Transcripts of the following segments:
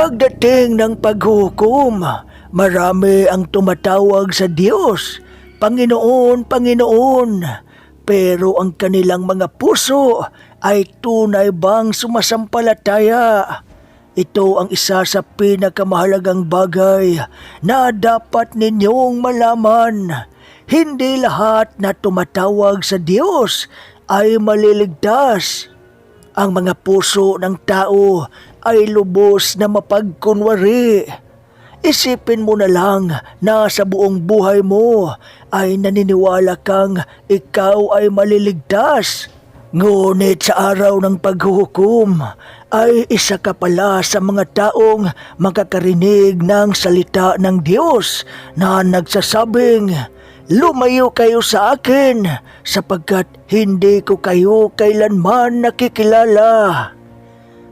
Pagdating ng paghukom, marami ang tumatawag sa Diyos, Panginoon, Panginoon. Pero ang kanilang mga puso ay tunay bang sumasampalataya? Ito ang isa sa pinakamahalagang bagay na dapat ninyong malaman. Hindi lahat na tumatawag sa Diyos ay maliligtas. Ang mga puso ng tao ay lubos na mapagkunwari. Isipin mo na lang na sa buong buhay mo ay naniniwala kang ikaw ay maliligtas. Ngunit sa araw ng paghuhukom ay isa ka pala sa mga taong makakarinig ng salita ng Diyos na nagsasabing, Lumayo kayo sa akin sapagkat hindi ko kayo kailanman nakikilala.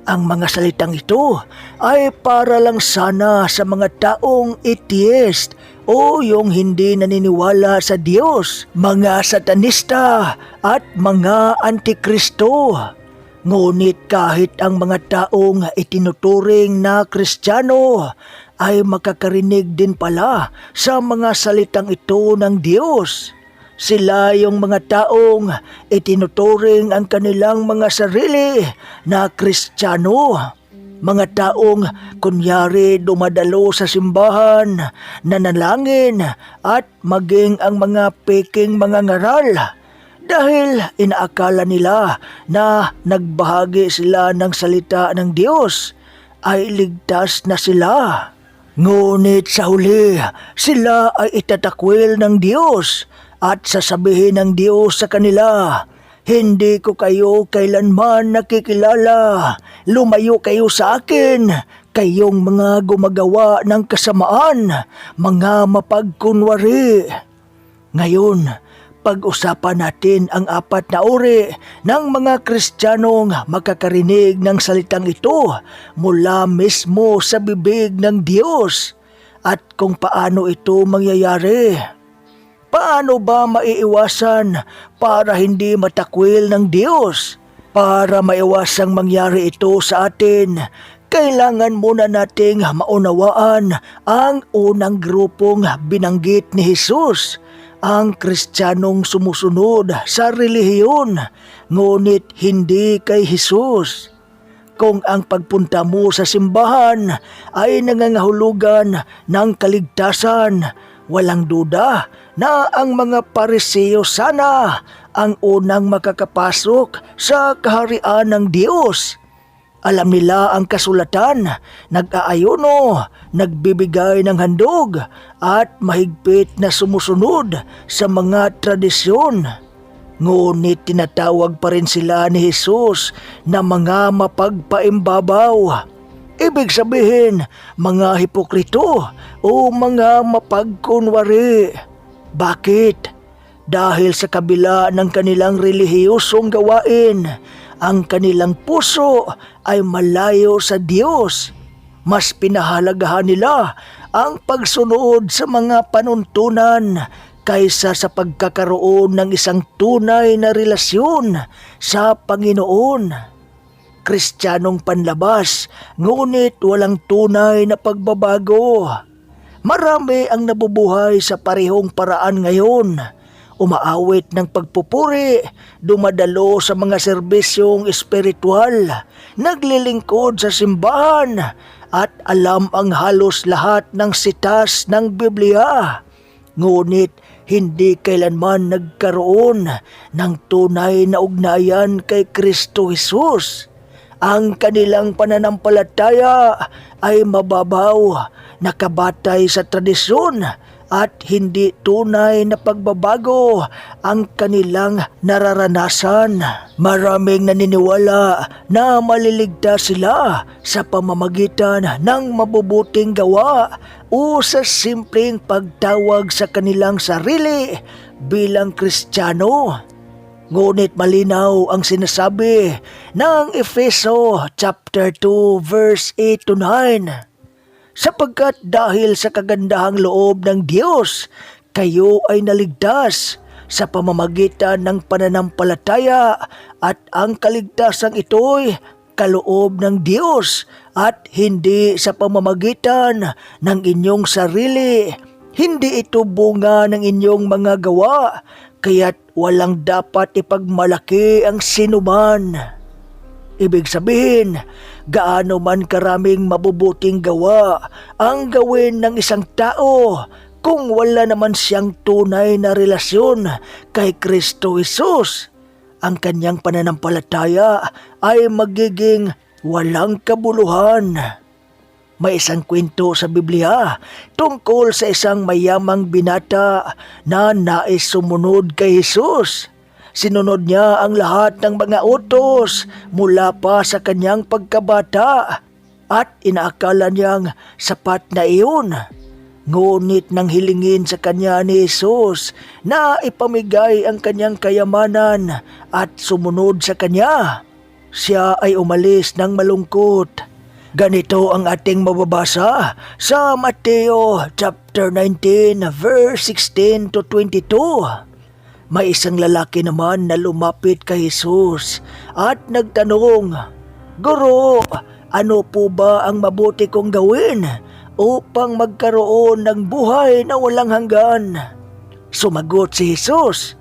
Ang mga salitang ito ay para lang sana sa mga taong atheist o yung hindi naniniwala sa Diyos, mga satanista at mga antikristo. Ngunit kahit ang mga taong itinuturing na kristyano ay makakarinig din pala sa mga salitang ito ng Diyos. Sila yung mga taong itinuturing ang kanilang mga sarili na kristyano. Mga taong kunyari dumadalo sa simbahan, nanalangin at maging ang mga peking mga ngaral dahil inaakala nila na nagbahagi sila ng salita ng Diyos ay ligtas na sila. Ngunit sa huli, sila ay itatakwil ng Diyos at sasabihin ng Diyos sa kanila, Hindi ko kayo kailanman nakikilala, lumayo kayo sa akin, kayong mga gumagawa ng kasamaan, mga mapagkunwari. Ngayon, pag-usapan natin ang apat na uri ng mga Kristiyanong makakarinig ng salitang ito mula mismo sa bibig ng Diyos at kung paano ito mangyayari. Paano ba maiiwasan para hindi matakwil ng Diyos? Para maiwasang mangyari ito sa atin, kailangan muna nating maunawaan ang unang grupong binanggit ni Jesus, ang kristyanong sumusunod sa relihiyon, ngunit hindi kay Jesus. Kung ang pagpunta mo sa simbahan ay nangangahulugan ng kaligtasan, walang duda na ang mga pariseo sana ang unang makakapasok sa kaharian ng Diyos. Alam nila ang kasulatan, nag-aayuno, nagbibigay ng handog at mahigpit na sumusunod sa mga tradisyon. Ngunit tinatawag pa rin sila ni Jesus na mga mapagpaimbabaw. Ibig sabihin, mga hipokrito o mga mapagkunwari. Bakit? Dahil sa kabila ng kanilang relihiyosong gawain, ang kanilang puso ay malayo sa Diyos. Mas pinahalagahan nila ang pagsunod sa mga panuntunan kaysa sa pagkakaroon ng isang tunay na relasyon sa Panginoon. Kristiyanong panlabas, ngunit walang tunay na pagbabago. Marami ang nabubuhay sa parehong paraan ngayon. Umaawit ng pagpupuri, dumadalo sa mga serbisyong espiritual, naglilingkod sa simbahan, at alam ang halos lahat ng sitas ng Biblia. Ngunit hindi kailanman nagkaroon ng tunay na ugnayan kay Kristo Jesus ang kanilang pananampalataya ay mababaw, nakabatay sa tradisyon at hindi tunay na pagbabago ang kanilang nararanasan. Maraming naniniwala na maliligtas sila sa pamamagitan ng mabubuting gawa o sa simpleng pagtawag sa kanilang sarili bilang Kristiyano. Ngunit malinaw ang sinasabi ng Efeso chapter 2 verse 8 to 9. Sapagkat dahil sa kagandahang loob ng Diyos, kayo ay naligtas sa pamamagitan ng pananampalataya at ang kaligtasang ito'y kaloob ng Diyos at hindi sa pamamagitan ng inyong sarili. Hindi ito bunga ng inyong mga gawa, kaya't walang dapat ipagmalaki ang sinuman. Ibig sabihin, gaano man karaming mabubuting gawa ang gawin ng isang tao kung wala naman siyang tunay na relasyon kay Kristo Jesus, ang kanyang pananampalataya ay magiging walang kabuluhan. May isang kwento sa Biblia tungkol sa isang mayamang binata na nais sumunod kay Jesus. Sinunod niya ang lahat ng mga utos mula pa sa kanyang pagkabata at inaakala niyang sapat na iyon. Ngunit nang hilingin sa kanya ni Jesus na ipamigay ang kanyang kayamanan at sumunod sa kanya, siya ay umalis ng malungkot. Ganito ang ating mababasa sa Mateo chapter 19 verse 16 to 22. May isang lalaki naman na lumapit kay Jesus at nagtanong, Guro, ano po ba ang mabuti kong gawin upang magkaroon ng buhay na walang hanggan? Sumagot si Jesus,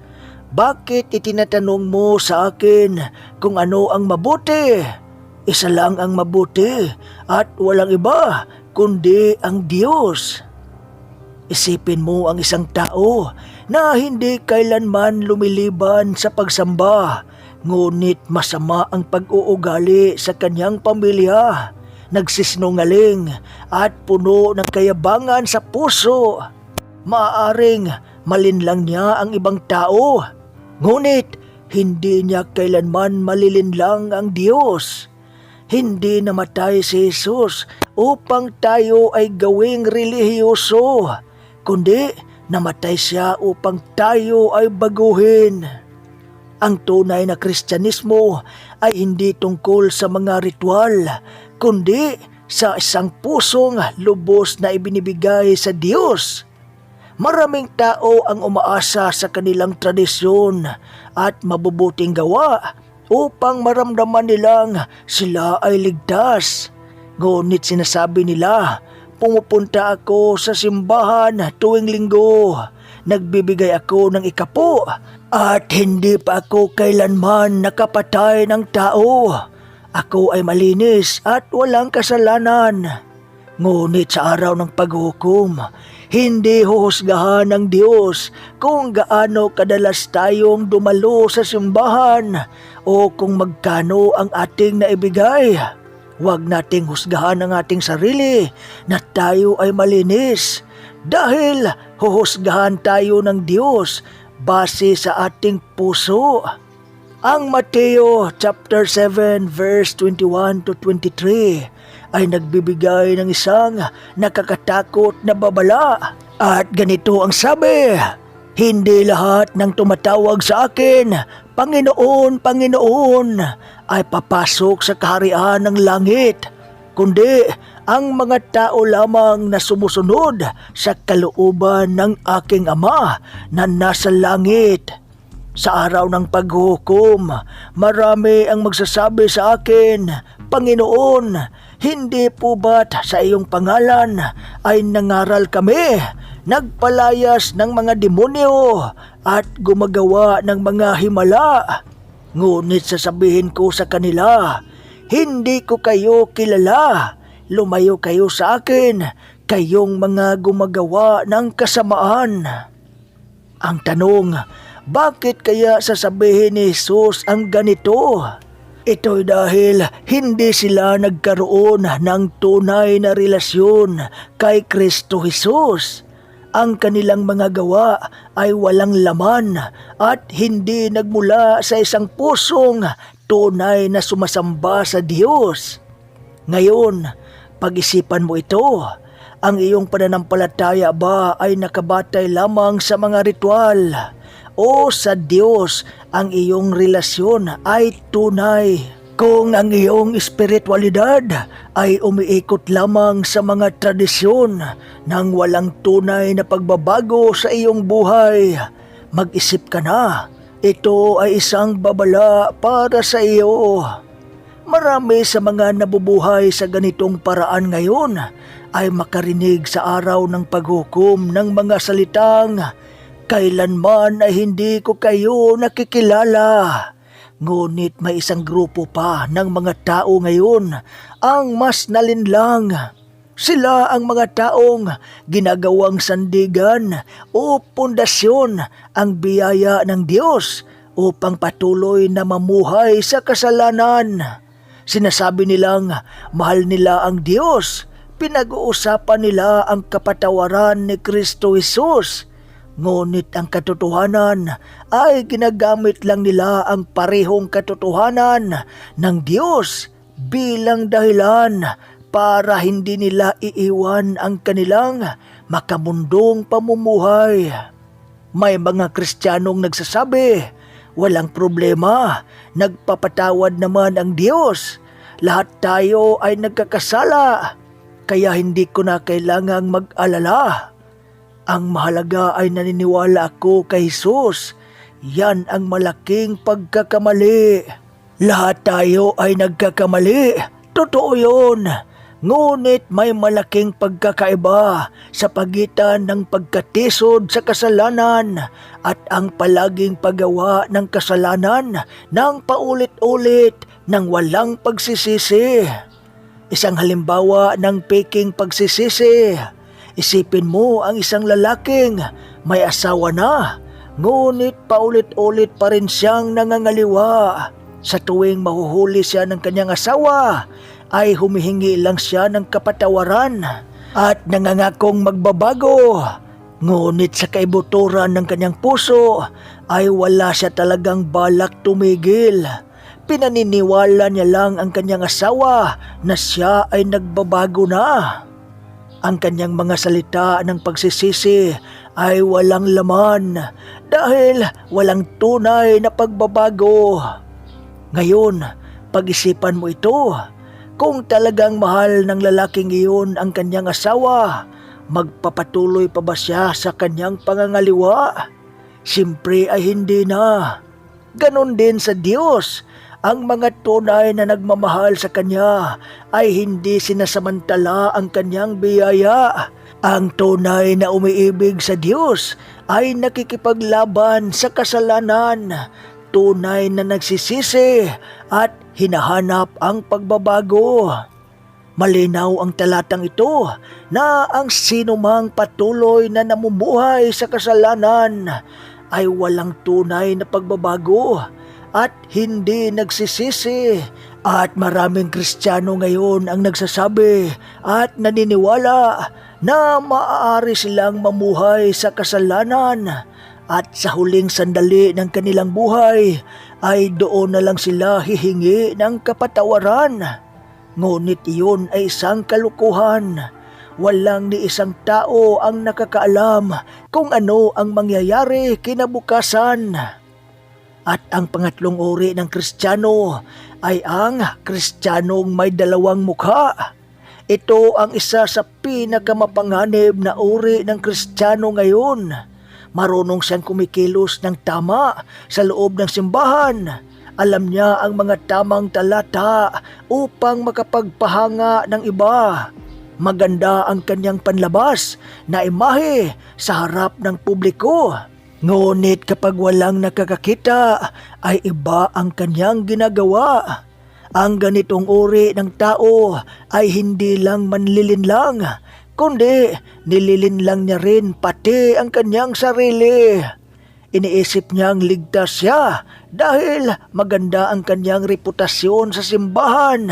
Bakit itinatanong mo sa akin kung ano ang mabuti? Isa lang ang mabuti at walang iba kundi ang Diyos. Isipin mo ang isang tao na hindi kailanman lumiliban sa pagsamba, ngunit masama ang pag-uugali sa kanyang pamilya, nagsisinungaling at puno ng kayabangan sa puso. Maaring malinlang niya ang ibang tao, ngunit hindi niya kailanman malilinlang ang Diyos. Hindi namatay si Jesus upang tayo ay gawing relihiyoso, kundi namatay siya upang tayo ay baguhin. Ang tunay na Kristyanismo ay hindi tungkol sa mga ritual, kundi sa isang pusong lubos na ibinibigay sa Diyos. Maraming tao ang umaasa sa kanilang tradisyon at mabubuting gawa upang maramdaman nilang sila ay ligtas. Ngunit sinasabi nila, pumupunta ako sa simbahan tuwing linggo. Nagbibigay ako ng ikapo at hindi pa ako kailanman nakapatay ng tao. Ako ay malinis at walang kasalanan. Ngunit sa araw ng paghukom, hindi huhusgahan ng Diyos kung gaano kadalas tayong dumalo sa simbahan o kung magkano ang ating naibigay. Huwag nating husgahan ang ating sarili na tayo ay malinis dahil huhusgahan tayo ng Diyos base sa ating puso. Ang Mateo chapter 7 verse 21 to 23 ay nagbibigay ng isang nakakatakot na babala. At ganito ang sabi, Hindi lahat ng tumatawag sa akin, Panginoon, Panginoon, ay papasok sa kaharian ng langit, kundi ang mga tao lamang na sumusunod sa kalooban ng aking Ama na nasa langit. Sa araw ng paghukom, marami ang magsasabi sa akin, Panginoon, hindi po ba't sa iyong pangalan ay nangaral kami, nagpalayas ng mga demonyo at gumagawa ng mga himala? Ngunit sasabihin ko sa kanila, hindi ko kayo kilala. Lumayo kayo sa akin, kayong mga gumagawa ng kasamaan. Ang tanong, bakit kaya sasabihin ni Jesus ang ganito? Ito'y dahil hindi sila nagkaroon ng tunay na relasyon kay Kristo Jesus. Ang kanilang mga gawa ay walang laman at hindi nagmula sa isang pusong tunay na sumasamba sa Diyos. Ngayon, pag-isipan mo ito. Ang iyong pananampalataya ba ay nakabatay lamang sa mga ritual? O sa Diyos ang iyong relasyon ay tunay? Kung ang iyong espiritualidad ay umiikot lamang sa mga tradisyon nang walang tunay na pagbabago sa iyong buhay, mag-isip ka na. Ito ay isang babala para sa iyo. Marami sa mga nabubuhay sa ganitong paraan ngayon ay makarinig sa araw ng paghukom ng mga salitang Kailanman ay hindi ko kayo nakikilala. Ngunit may isang grupo pa ng mga tao ngayon ang mas nalinlang. Sila ang mga taong ginagawang sandigan o pundasyon ang biyaya ng Diyos upang patuloy na mamuhay sa kasalanan. Sinasabi nilang mahal nila ang Diyos. Pinag-uusapan nila ang kapatawaran ni Kristo Jesus. Ngunit ang katotohanan ay ginagamit lang nila ang parehong katotohanan ng Diyos bilang dahilan para hindi nila iiwan ang kanilang makamundong pamumuhay. May mga Kristiyanong nagsasabi, walang problema, nagpapatawad naman ang Diyos. Lahat tayo ay nagkakasala, kaya hindi ko na kailangang mag-alala. Ang mahalaga ay naniniwala ako kay Jesus. Yan ang malaking pagkakamali. Lahat tayo ay nagkakamali. Totoo yun. Ngunit may malaking pagkakaiba sa pagitan ng pagkatisod sa kasalanan at ang palaging paggawa ng kasalanan ng paulit-ulit ng walang pagsisisi. Isang halimbawa ng peking pagsisisi. Isipin mo ang isang lalaking may asawa na, ngunit paulit-ulit pa rin siyang nangangaliwa. Sa tuwing mahuhuli siya ng kanyang asawa, ay humihingi lang siya ng kapatawaran at nangangakong magbabago. Ngunit sa kaibuturan ng kanyang puso ay wala siya talagang balak tumigil. Pinaniniwala niya lang ang kanyang asawa na siya ay nagbabago na. Ang kanyang mga salita ng pagsisisi ay walang laman dahil walang tunay na pagbabago. Ngayon, pag-isipan mo ito. Kung talagang mahal ng lalaking iyon ang kanyang asawa, magpapatuloy pa ba siya sa kanyang pangangaliwa? Siyempre ay hindi na. Ganon din sa Diyos. Ang mga tunay na nagmamahal sa Kanya ay hindi sinasamantala ang Kanyang biyaya. Ang tunay na umiibig sa Diyos ay nakikipaglaban sa kasalanan. Tunay na nagsisisi at hinahanap ang pagbabago. Malinaw ang talatang ito na ang sinumang patuloy na namumuhay sa kasalanan ay walang tunay na pagbabago at hindi nagsisisi. At maraming Kristiyano ngayon ang nagsasabi at naniniwala na maaari silang mamuhay sa kasalanan at sa huling sandali ng kanilang buhay ay doon na lang sila hihingi ng kapatawaran. Ngunit iyon ay isang kalukuhan. Walang ni isang tao ang nakakaalam kung ano ang mangyayari kinabukasan. At ang pangatlong uri ng Kristiyano ay ang Kristiyanong may dalawang mukha. Ito ang isa sa pinakamapanganib na uri ng Kristiyano ngayon. Marunong siyang kumikilos ng tama sa loob ng simbahan. Alam niya ang mga tamang talata upang makapagpahanga ng iba. Maganda ang kanyang panlabas na imahe sa harap ng publiko. Ngunit kapag walang nakakakita ay iba ang kanyang ginagawa. Ang ganitong uri ng tao ay hindi lang manlilinlang, kundi nililinlang niya rin pati ang kanyang sarili. Iniisip niyang ligtas siya dahil maganda ang kanyang reputasyon sa simbahan.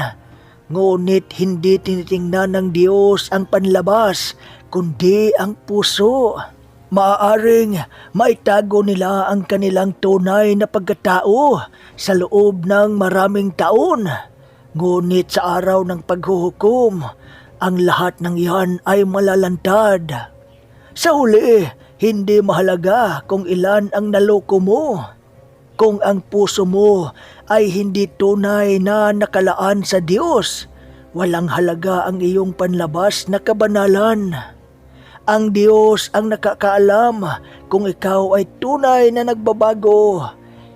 Ngunit hindi tinitingnan ng Diyos ang panlabas, kundi ang puso. Maaaring maitago nila ang kanilang tunay na pagkatao sa loob ng maraming taon. Ngunit sa araw ng paghuhukom, ang lahat ng iyan ay malalantad. Sa huli, hindi mahalaga kung ilan ang naloko mo. Kung ang puso mo ay hindi tunay na nakalaan sa Diyos, walang halaga ang iyong panlabas na kabanalan. Ang Diyos ang nakakaalam kung ikaw ay tunay na nagbabago.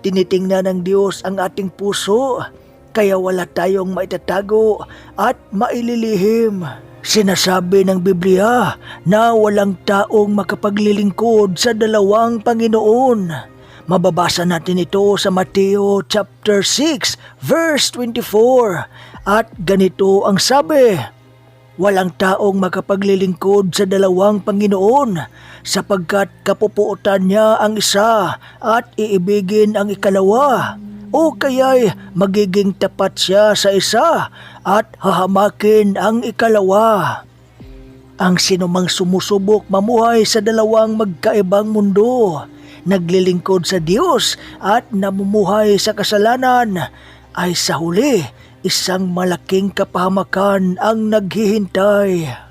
Tinitingnan ng Diyos ang ating puso. kaya wala tayong maitatago at maililihim. Sinasabi ng Biblia na walang taong makapaglilingkod sa dalawang Panginoon. Mababasa natin ito sa Mateo chapter 6 verse 24 at ganito ang sabi, Walang taong makapaglilingkod sa dalawang Panginoon sapagkat kapupuotan niya ang isa at iibigin ang ikalawa o kaya'y magiging tapat siya sa isa at hahamakin ang ikalawa. Ang sinumang sumusubok mamuhay sa dalawang magkaibang mundo, naglilingkod sa Diyos at namumuhay sa kasalanan, ay sa huli isang malaking kapahamakan ang naghihintay.